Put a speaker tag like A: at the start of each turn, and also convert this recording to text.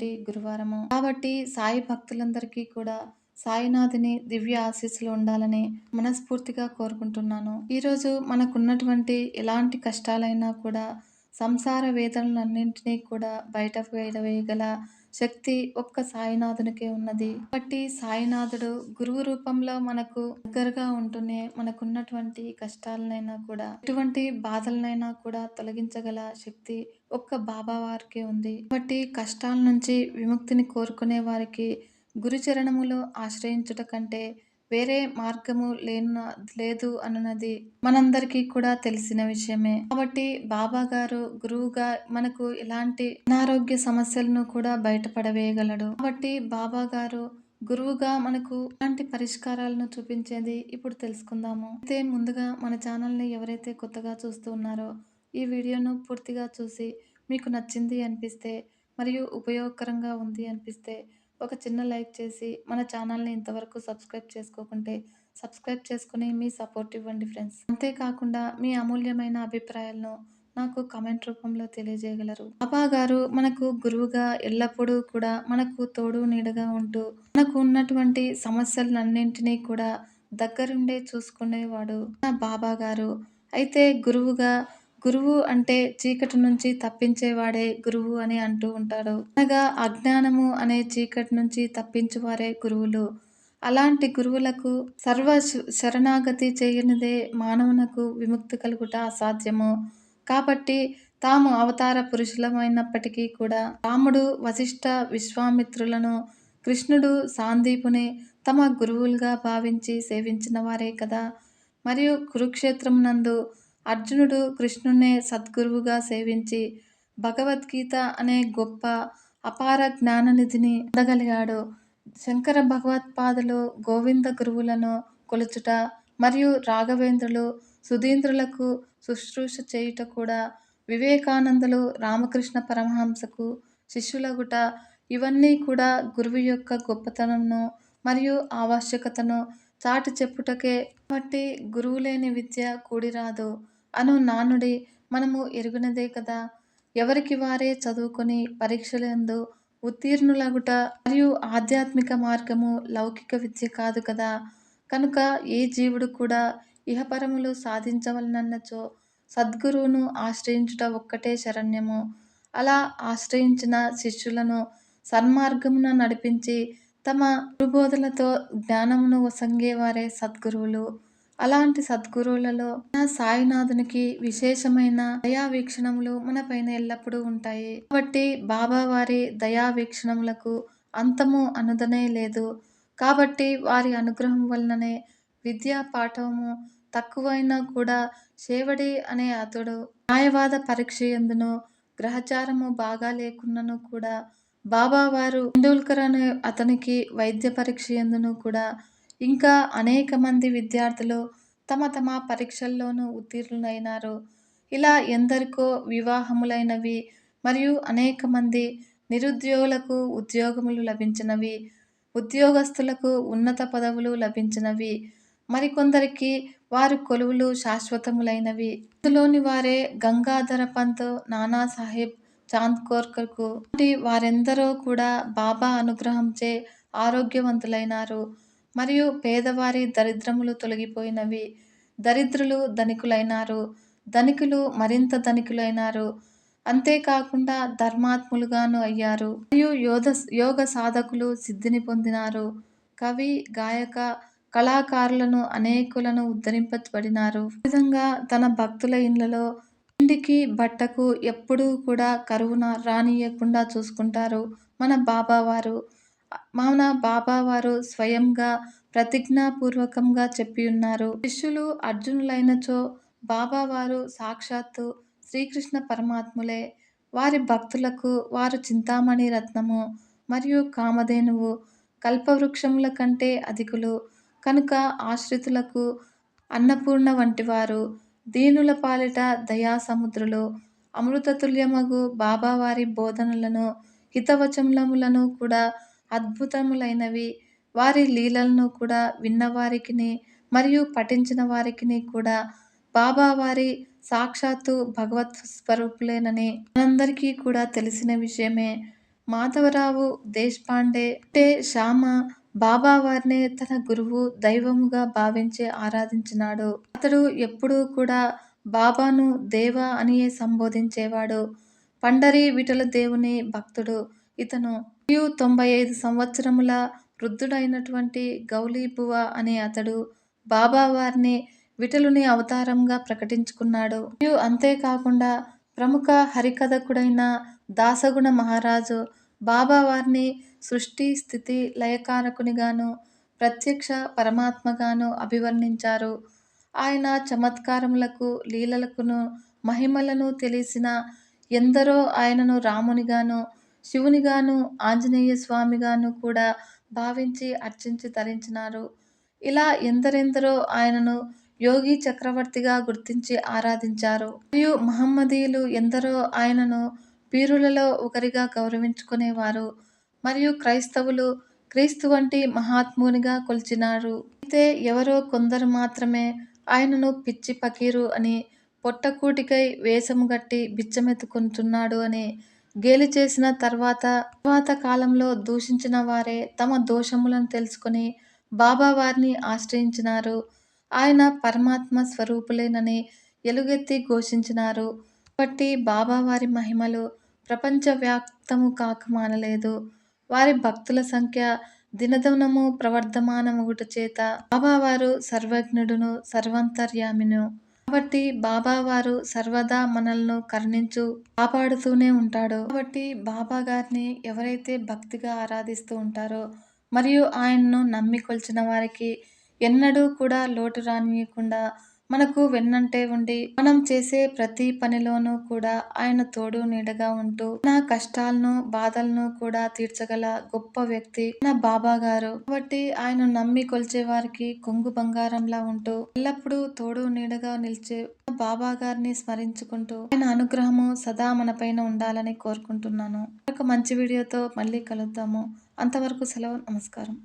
A: కలిగినటువంటి గురువారము. కాబట్టి సాయి భక్తులందరికీ కూడా సాయినాథుని దివ్య ఆశీస్సులు ఉండాలని మనస్ఫూర్తిగా కోరుకుంటున్నాను. ఈరోజు మనకున్నటువంటి ఎలాంటి కష్టాలైనా కూడా సంసార వేదనలన్నింటినీ కూడా బయట వేయగల శక్తి ఒక్క సాయినాథునికే ఉన్నది. కాబట్టి సాయినాథుడు గురువు రూపంలో మనకు దగ్గరగా ఉంటూనే మనకున్నటువంటి కష్టాలనైనా కూడా ఎటువంటి బాధలనైనా కూడా తొలగించగల శక్తి ఒక్క బాబా వారికే ఉంది. కాబట్టి కష్టాల నుంచి విముక్తిని కోరుకునే వారికి గురుచరణములో ఆశ్రయించుట కంటే వేరే మార్గము లేన లేదు అన్నది మనందరికీ కూడా తెలిసిన విషయమే. కాబట్టి బాబా గారు గురువుగా మనకు ఎలాంటి అనారోగ్య సమస్యలను కూడా బయటపడవేయగలడు. కాబట్టి బాబా గారు గురువుగా మనకు ఎలాంటి పరిష్కారాలను చూపించేది ఇప్పుడు తెలుసుకుందాము. అయితే ముందుగా మన ఛానల్ని ఎవరైతే కొత్తగా చూస్తూ ఉన్నారో ఈ వీడియోను పూర్తిగా చూసి మీకు నచ్చింది అనిపిస్తే మరియు ఉపయోగకరంగా ఉంది అనిపిస్తే ఒక చిన్న లైక్ చేసి మన ఛానల్ని ఇంతవరకు సబ్స్క్రైబ్ చేసుకోకుంటే సబ్స్క్రైబ్ చేసుకుని మీ సపోర్ట్ ఇవ్వండి ఫ్రెండ్స్. అంతేకాకుండా మీ అమూల్యమైన అభిప్రాయాలను నాకు కమెంట్ రూపంలో తెలియజేయగలరు. బాబా గారు మనకు గురువుగా ఎల్లప్పుడూ కూడా మనకు తోడు నీడగా ఉంటూ మనకు ఉన్నటువంటి సమస్యలన్నింటినీ కూడా దగ్గరుండే చూసుకునేవాడు. నా బాబా గారు అయితే గురువుగా గురువు అంటే చీకటి నుంచి తప్పించేవాడే గురువు అని అంటూ ఉంటాడు. అనగా అజ్ఞానము అనే చీకటి నుంచి తప్పించువారే గురువులు. అలాంటి గురువులకు సర్వ శరణాగతి చేయనిదే మానవునకు విముక్తి కలుగుట అసాధ్యము. కాబట్టి తాము అవతార పురుషులమైనప్పటికీ కూడా రాముడు వశిష్ఠ విశ్వామిత్రులను కృష్ణుడు సాందీపుని తమ గురువులుగా భావించి సేవించిన వారే కదా. మరియు కురుక్షేత్రం నందు అర్జునుడు కృష్ణునే సద్గురువుగా సేవించి భగవద్గీత అనే గొప్ప అపార జ్ఞాననిధిని పొందగలిగాడు. శంకర భగవత్పాదులు గోవింద గురువులను కొలుచుట మరియు రాఘవేంద్రులు సుధీంద్రులకు శుశ్రూష చేయుట కూడా వివేకానందులు రామకృష్ణ పరమహంసకు శిష్యులగుట ఇవన్నీ కూడా గురువు యొక్క గొప్పతనంను మరియు ఆవశ్యకతను చాటి చెప్పుటకే కాబట్టి గురువు లేని విద్య కూడిరాదు. అను నానుడి మనము ఎరుగునదే కదా. ఎవరికి వారే చదువుకొని పరీక్షలందు ఉత్తీర్ణులగుట మరియు ఆధ్యాత్మిక మార్గము లౌకిక విద్య కాదు కదా. కనుక ఏ జీవుడు కూడా ఇహపరములు సాధించవలనన్నచో సద్గురువును ఆశ్రయించుట ఒక్కటే శరణ్యము. అలా ఆశ్రయించిన శిష్యులను సన్మార్గమున నడిపించి తమ గురుబోధలతో జ్ఞానమును వసంగేవారే సద్గురువులు. అలాంటి సద్గురువులలో మన సాయినాథునికి విశేషమైన దయా వీక్షణములు మన పైన ఎల్లప్పుడూ ఉంటాయి. కాబట్టి బాబా వారి దయా వీక్షణములకు అంతము అనుదనే లేదు. కాబట్టి వారి అనుగ్రహం వలననే విద్యా పాఠము తక్కువైనా కూడా శేవడి అనే అతడు న్యాయవాద పరీక్ష ఎందును గ్రహచారము బాగా లేకున్నను కూడా బాబా వారు టెండూల్కర్ అనే అతనికి వైద్య పరీక్ష ఎందును కూడా ఇంకా అనేక మంది విద్యార్థులు తమ తమ పరీక్షల్లోనూ ఉత్తీర్ణులైనారు. ఇలా ఎందరికో వివాహములైనవి మరియు అనేక మంది నిరుద్యోగులకు ఉద్యోగములు లభించినవి ఉద్యోగస్తులకు ఉన్నత పదవులు లభించినవి మరికొందరికి వారి కొలువులు శాశ్వతములైనవి. ఇందులోని వారే గంగాధర పంత్ నానాసాహెబ్ చాంద్కోర్కర్కు వారెందరో కూడా బాబా అనుగ్రహంచే ఆరోగ్యవంతులైనారు. మరియు పేదవారి దరిద్రములు తొలగిపోయినవి. దరిద్రులు ధనికులైనారు. ధనికులు మరింత ధనికులైనారు. అంతేకాకుండా ధర్మాత్ములుగాను అయ్యారు. మరియు యోధ యోగ సాధకులు సిద్ధిని పొందినారు. కవి గాయక కళాకారులను అనేకులను ఉద్ధరింపబడినారు. విధంగా తన భక్తుల ఇండ్లలో ఇంటికి బట్టకు ఎప్పుడూ కూడా కరువున రానియకుండా చూసుకుంటారు మన బాబావారు. మన బాబావారు స్వయంగా ప్రతిజ్ఞాపూర్వకంగా చెప్పి ఉన్నారు. శిష్యులు అర్జునులైనచో బాబావారు సాక్షాత్తు శ్రీకృష్ణ పరమాత్ములే. వారి భక్తులకు వారు చింతామణి రత్నము మరియు కామధేనువు కల్పవృక్షముల కంటే అధికులు. కనుక ఆశ్రితులకు అన్నపూర్ణ వంటివారు దీనుల పాలిట దయాసముద్రులు అమృతతుల్యమగు బాబావారి బోధనలను హితవచములములను కూడా అద్భుతములైనవి. వారి లీలలను కూడా విన్నవారికిని మరియు పఠించిన వారికిని కూడా బాబా వారి సాక్షాత్తు భగవత్ స్వరూపులేనని మనందరికీ కూడా తెలిసిన విషయమే. మాధవరావు దేశపాండే అంటే శ్యామ బాబా వారినే తన గురువు దైవముగా భావించి ఆరాధించినాడు. అతడు ఎప్పుడూ కూడా బాబాను దేవ అనియే సంబోధించేవాడు. పండరి విఠల దేవుని భక్తుడు. ఇతను మరియు తొంభై ఐదు సంవత్సరముల వృద్ధుడైనటువంటి గౌలీబువ అనే అతడు బాబా వారిని విఠలుని అవతారంగా ప్రకటించుకున్నాడు. మరియు అంతేకాకుండా ప్రముఖ హరికథకుడైన దాసగుణ మహారాజు బాబా వారిని సృష్టి స్థితి లయకారకునిగాను ప్రత్యక్ష పరమాత్మగాను అభివర్ణించారు. ఆయన చమత్కారములకు లీలలకును మహిమలను తెలిసిన ఎందరో ఆయనను రామునిగాను శివునిగాను ఆంజనేయ స్వామిగాను కూడా భావించి అర్చించి ధరించినారు ఇలా ఎందరెందరో ఆయనను యోగి చక్రవర్తిగా గుర్తించి ఆరాధించారు. మరియు మహమ్మదీయులు ఎందరో ఆయనను పీరులలో ఒకరిగా గౌరవించుకునేవారు. మరియు క్రైస్తవులు క్రీస్తు వంటి మహాత్మునిగా కొలిచినారు. అయితే ఎవరో కొందరు మాత్రమే ఆయనను పిచ్చి పకీరు అని పొట్టకూటికై వేషము గట్టి బిచ్చమెత్తుకుంటున్నాడు అని గేలి చేసిన తర్వాత తర్వాత కాలంలో దూషించిన వారే తమ దోషములను తెలుసుకొని బాబా వారిని ఆశ్రయించినారు. ఆయన పరమాత్మ స్వరూపులేనని ఎలుగెత్తి ఘోషించినారు. కాబట్టి బాబా వారి మహిమలు ప్రపంచవ్యాప్తము కాక మానలేదు. వారి భక్తుల సంఖ్య దినదనము ప్రవర్ధమానముగుట చేత బాబావారు సర్వజ్ఞుడును సర్వంతర్యామిను. కాబట్టి బాబా వారు సర్వదా మనల్ని కరుణించు కాపాడుతూనే ఉంటాడు. కాబట్టి బాబా గారిని ఎవరైతే భక్తిగా ఆరాధిస్తూ ఉంటారో మరియు ఆయన్ను నమ్మి కొలిచిన వారికి ఎన్నడూ కూడా లోటు రానియకుండా మనకు వెన్నంటే ఉండి మనం చేసే ప్రతి పనిలోనూ కూడా ఆయన తోడు నీడగా ఉంటూ నా కష్టాలను బాధలను కూడా తీర్చగల గొప్ప వ్యక్తి నా బాబా గారు. కాబట్టి ఆయన నమ్మి కొలిచే వారికి కొంగు బంగారంలా ఉంటూ ఎల్లప్పుడూ తోడు నీడగా నిలిచే బాబా గారిని స్మరించుకుంటూ ఆయన అనుగ్రహము సదా మన పైన ఉండాలని కోరుకుంటున్నాను. ఒక మంచి వీడియోతో మళ్ళీ కలుద్దాము. అంతవరకు సెలవు నమస్కారం.